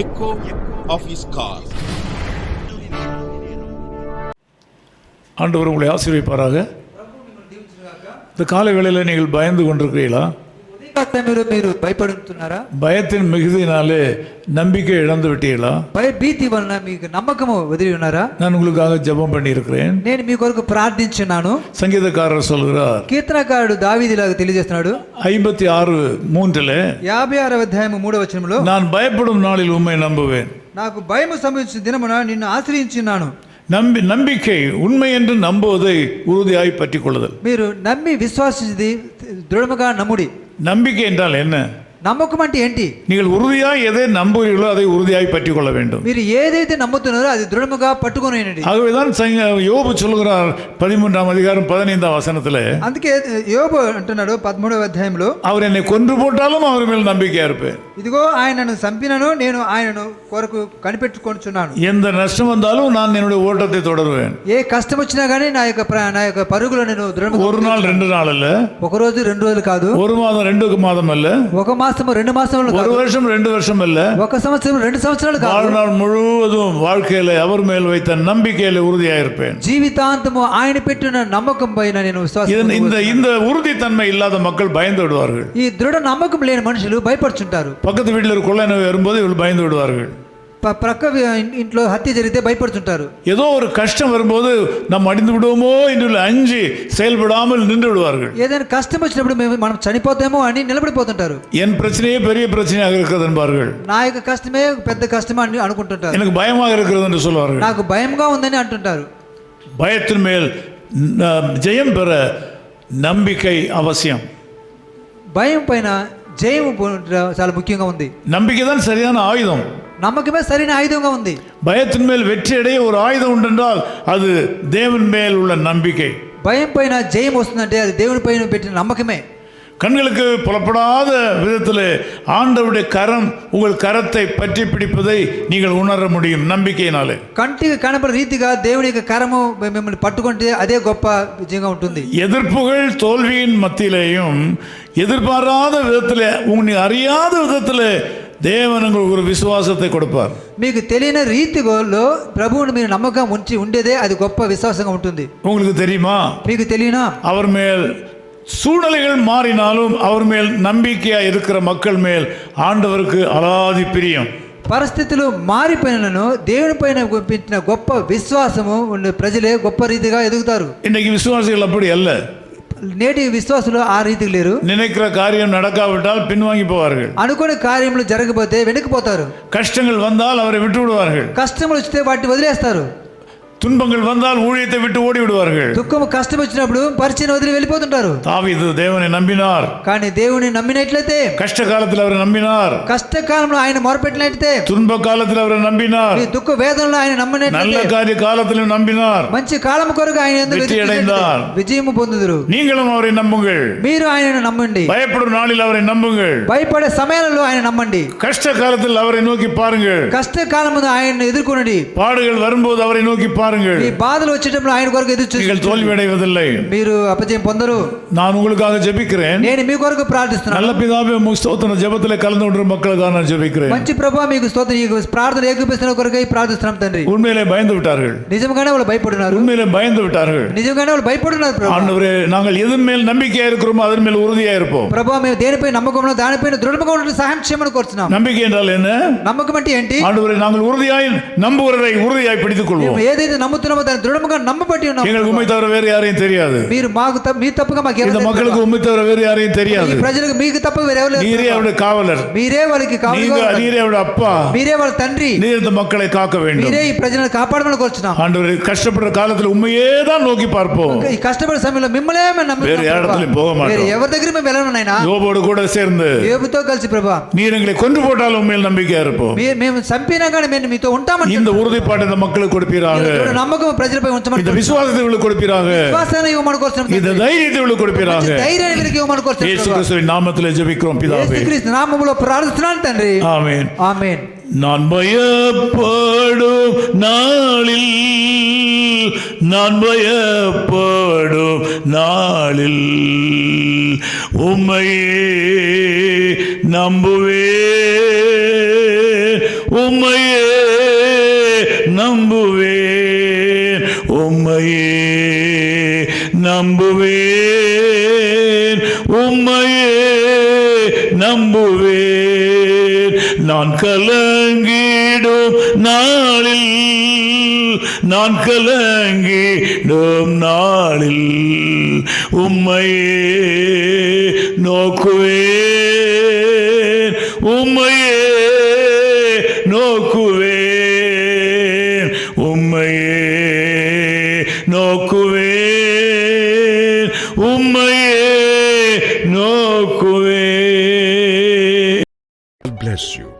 Echo of his car ஆண்டவர் உங்களை ஆசீர்வைப்பாராக இந்த காலை வேளையில் நீங்கள் பயந்து கொண்டிருக்கிறீர்களா? ఉదయకాల సమయంలో మీరు భయపడుతున్నారా பயத்தின் மிகுதியினாலே நம்பிக்கை இழந்து விட்டீர்களா భయ భీతి వలన మీకు నమ్మకము వదిలి ఉన్నారా நான் உங்களுக்காக ஜெபம் பண்ணியிருக்கிறேன் నేను మీ కొరకు ప్రార్థించున్నాను சங்கீதக்காரர் சொல்கிறார் కీర్తనకారుడు దావీదిలాగా తెలియజేస్తున్నాడు ஐம்பத்தி ஆறு மூன்றில் యాభై ఆరవ అధ్యాయం మూడవ వచనంలో நான் பயப்படும் நாளில் உண்மை நம்புவேன் నాకు భయం సంభవించిన దినమున నిన్ను ఆశ్రయించున్నాను நம்பி நம்பிக்கை உண்மை என்று நம்புவதை உறுதியாய் பற்றி கொள்ளுதல் మీరు నమ్మి విశ్వాసించింది దృఢముగా నమ్ముడి நம்பிக்கை என்றால் என்ன నమ్మకం అంటే ఏంటి நீங்கள் உறுதியாய் எதை நம்புகிறீர்களோ அதை உறுதியாய் பற்றி கொள்ள வேண்டும் మీరు ఏదైతే నమ్ముతున్నారో అది దృఢముగా పట్టుకొనండి ஆகவேதான் சங்க- யோபு சொல்கிறார் பதிமூன்றாம் அதிகாரம் பதினைந்தாம் வசனத்தில் అందుకే యోబు అంటున్నాడు పదమూడవ అధ్యాయంలో அவர் என்னை கொன்று போட்டாலும் அவர் மேல் நம்பிக்கையா இருப்பேன் ఇదిగో ఆయనను చంపినను నేను ఆయనను కొరకు కనిపెట్టుకొనుచున్నాను எந்த நஷ்டம் வந்தாலும் நான் என்னுடைய ஓட்டத்தை தொடருவேன் ఏ కష్టం వచ్చినా కానీ నా యొక్క ప్ర- నా యొక్క పరుగులో నేను దృఢముగా ஒரு நாள் ரெண்டு நாள் அல்ல ఒక రోజు రెండు రోజులు కాదు ஒரு மாதம் ரெண்டு மாதம் அல்ல ఒక మాసము రెండు మాసములు ஒரு కాదు வருஷம் ரெண்டு வருஷம் அல்ல ఒక సంవత్సరం రెండు సంవత్సరాలు కాదు வாழ்நாள் முழுவதும் வாழ்க்கையில அவர் மேல் வைத்த நம்பிக்கையில உறுதியா இருப்பேன் జీవితాంతము ఆయన పెట్టిన నమ్మకం పైన నేను విశ్వాసం இதன் இந்த இந்த உறுதித்தன்மை இல்லாத மக்கள் பயந்து விடுவார்கள் ఈ దృఢ నమ్మకం లేని మనుషులు భయపడుచుంటారు பக்கத்து வீட்டில் ஒரு கொள்ளை நோய் வரும்போது இவள் பயந்து விடுவார்கள் ప- ప్రక్క వి- ఇంట్లో హత్య జరిగితే భయపడుతుంటారు ஏதோ ஒரு கஷ்டம் வரும்போது நாம் அடிந்து விடுவோமோ என்று அஞ்சு செயல்படாமல் நின்று விடுவார்கள் ఏదైనా కష్టం వచ్చినప్పుడు మేము మనం చనిపోతామో అని నిలబడిపోతుంటారు என் பிரச்சனையே பெரிய பிரச்சனையாக இருக்கிறது என்பார்கள் నా యొక్క కష్టమే పెద్ద కష్టమే అని అనుకుంటుంటారు எனக்கு பயமாக இருக்கிறது என்று சொல்வார்கள் నాకు భయంగా ఉందని అంటుంటారు பயத்தின் மேல் ந- ஜெயம் பெற நம்பிக்கை அவசியம் భయం పైన జయం పొందడం చాలా ముఖ్యంగా ఉంది நம்பிக்கை தான் சரியான ஆயுதம் నమ్మకమే సరైన ఆయుధంగా ఉంది பயத்தின் மேல் வெற்றி அடைய ஒரு ஆயுதம் உண்டென்றால் அது தேவன் மேல் உள்ள நம்பிக்கை భయం పైన జయం వస్తుందంటే అది దేవుని పైన పెట్టిన నమ్మకమే கண்களுக்கு புலப்படாத விதத்தில் ஆண்டவருடைய கரம் உங்கள் கரத்தை பற்றி பிடிப்பதை நீங்கள் உணர முடியும் நம்பிக்கையினாலே కంటికి కనపడే రీతిగా దేవుని యొక్క కరము మిమ్మల్ని పట్టుకుంటే అదే గొప్ప విజయంగా ఉంటుంది எதிர்ப்புகள் தோல்வியின் மத்தியிலேயும் எதிர்பாராத விதத்தில் உங்களை அறியாத விதத்தில் தேவன் உங்களுக்கு ஒரு விசுவாசத்தை கொடுப்பார் మీకు తెలియని రీతిలో ప్రభువుని మీరు నమ్మకం ఉంచి ఉండేదే అది గొప్ప విశ్వాసంగా ఉంటుంది உங்களுக்கு தெரியுமா మీకు తెలియనా அவர் மேல் சூழ்நிலைகள் மாறினாலும் அவர் மேல் நம்பிக்கையா இருக்கிற மக்கள் மேல் ஆண்டவருக்கு அலாதி பிரியம் పరిస్థితులు మారిపోయినను దేవుని పైన పెట్టిన గొప్ప విశ్వాసము ఉన్న ప్రజలే గొప్ప రీతిగా ఎదుగుతారు இன்னைக்கு விசுவாசிகள் அப்படி அல்ல నేటి విశ్వాసులు ఆ రీతికి లేరు நினைக்கிற காரியம் நடக்காவிட்டால் பின்வாங்கி போவார்கள் అనుకునే కార్యములు జరగకపోతే వెనక్కిపోతారు கஷ்டங்கள் வந்தால் அவரை விட்டு விடுவார்கள் కష్టములు వస్తే వాటిని వదిలేస్తారు துன்பங்கள் வந்தால் ஊழியத்தை விட்டு ஓடி விடுவார்கள் దుఃఖం కష్టం వచ్చినప్పుడు పరిచయం వదిలి వెళ్ళిపోతుంటారు தாவீது தேவனை நம்பினார் కానీ దేవుని నమ్మినట్లయితే கஷ்ட காலத்தில் அவரை நம்பினார் కష్టకాలంలో ఆయన మొరపెట్టినట్లయితే துன்ப காலத்தில் அவரை நம்பினார் మీ దుఃఖ వేదనలో ఆయన நல்ல నమ్మినట్లయితే காரிய காலத்திலும் நம்பினார் మంచి కాలం కొరకు ఆయన యందు வெற்றி వెతికినట్లయితే அடைந்தார். విజయము పొందుదురు நீங்களும் அவரை நம்புங்கள் మీరు ఆయనను నమ్మండి பயப்படும் நாளில் அவரை நம்புங்கள் భయపడే సమయాలలో ఆయన నమ్మండి கஷ்ட காலத்தில் அவரை நோக்கி பாருங்கள் కష్టకాలం ముందు ఆయన ఎదుర్కొనండి பாடுகள் வரும்போது அவரை நோக்கி பாருங்கள் మీ బాధలు వచ్చేటప్పుడు ఆయన కొరకు ఎదురు చూసి நீங்கள் தோல்வி அடைவதில்லை మీరు అపజయం పొందరు நான் உங்களுக்காக ஜெபிக்கிறேன் నేను మీ కొరకు ప్రార్థిస్తున్నాను நல்ல பிதாவே உங்க ஸ்தோத்திர ஜெபத்தில் கலந்து கொண்ட மக்களுக்காக நான் ஜெபிக்கிறேன் మంచి ప్రభావ మీకు స్తోత్రం ఈ ప్రార్థన ఏకీపిస్తున్న కొరకై ప్రార్థిస్తున్నాం తండ్రి உண்மையிலே பயந்து விட்டார்கள் నిజంగానే వాళ్ళు భయపడున్నారు உண்மையிலே பயந்து விட்டார்கள் నిజంగానే వాళ్ళు భయపడున్నారు ప్రభు ஆண்டவரே நாங்கள் எதன் மேல் நம்பிக்கையா இருக்கிறோமோ அதன் மேல் உறுதியா இருப்போம் ప్రభావ మేము దేనిపై నమ్మకంలో దానిపైన దృఢంగా ఉన్నట్టు సహాయం చేయమని కోరుతున్నాం நம்பிக்கை என்றால் என்ன నమ్మకం అంటే ఏంటి ஆண்டவரே நாங்கள் உறுதியாய் நம்புகிறதை உறுதியாய் பிடித்துக் கொள்வோம் మేము ఏదైతే ఏది నమ్ముతున్నామో దాన్ని దృఢముగా నమ్మబట్టి ఉన్నాం எங்களுக்கு உண்மை தவிர வேறு யாரையும் தெரியாது. మీరు మాకు తప్ప- మీ తప్పుగా இந்த மக்களுக்கு తెలియదు. உண்மை தவிர வேறு யாரையும் தெரியாது. ప్రజలకు మీకు தப்பு వేరెవరు లేరు. நீரே அவருடைய காவலர். మీరే వాళ్ళకి நீங்க நீரே அவருடைய அப்பா. మీరే వాళ్ళ తండ్రి நீர் இந்த மக்களை காக்க வேண்டும். మీరే பிரஜனை ప్రజలను కాపాడమని కోరుచున్నాం கஷ்டப்படுற காலத்துல உண்மையே தான் நோக்கி பார்ப்போம். கஷ்டப்படுற కష్టపడే సమయంలో మిమ్మల్నే మేము వేరే నమ్ముతున్నాం ఏడతలకి ప్రభా. పోగమాటం. వేరే யோபோடு கூட சேர்ந்து ఏబుతో కలిసి பிரபா. நீர் எங்களை கொன்று போட்டாலும் உண்மையில் நம்பிக்கையா இருப்போம். మీ- మేము చంపినా కానీ இந்த உறுதிப்பாடு இந்த மக்களுக்கு கொடுப்பீராக. దేవుడు నమ్మకం ప్రజలపై ఉంచమని இந்த விசுவாசத்தை உங்களுக்கு கொடுப்பீராக? விசுவாசாన్ని ఇవ్వమని కోరుతున్నాం இந்த தைரியத்தை உங்களுக்கு கொடுப்பீராக? ధైర్యాన్ని వీరికి ఇవ్వమని కోరుతున్నాం యేసు క్రీస్తుவின் நாமத்திலே ஜெபிக்கிறோம் பிதாவே. యేసు క్రీస్తు నామములో ప్రార్థిస్తున్నాను తండ్రి ఆమేన్ ఆమేన్ நான் பயப்படும் நாளில் நான் பயப்படும் நாளில் உம்மையே நம்புவே உம்மையே உம்மையே நம்புவேன். உம்மையே நம்புவேன். நான் கலங்கிடும் நாளில் நான் கலங்கிடும் நாளில் உம்மையே நோக்குவேன். உம்மையே God bless you.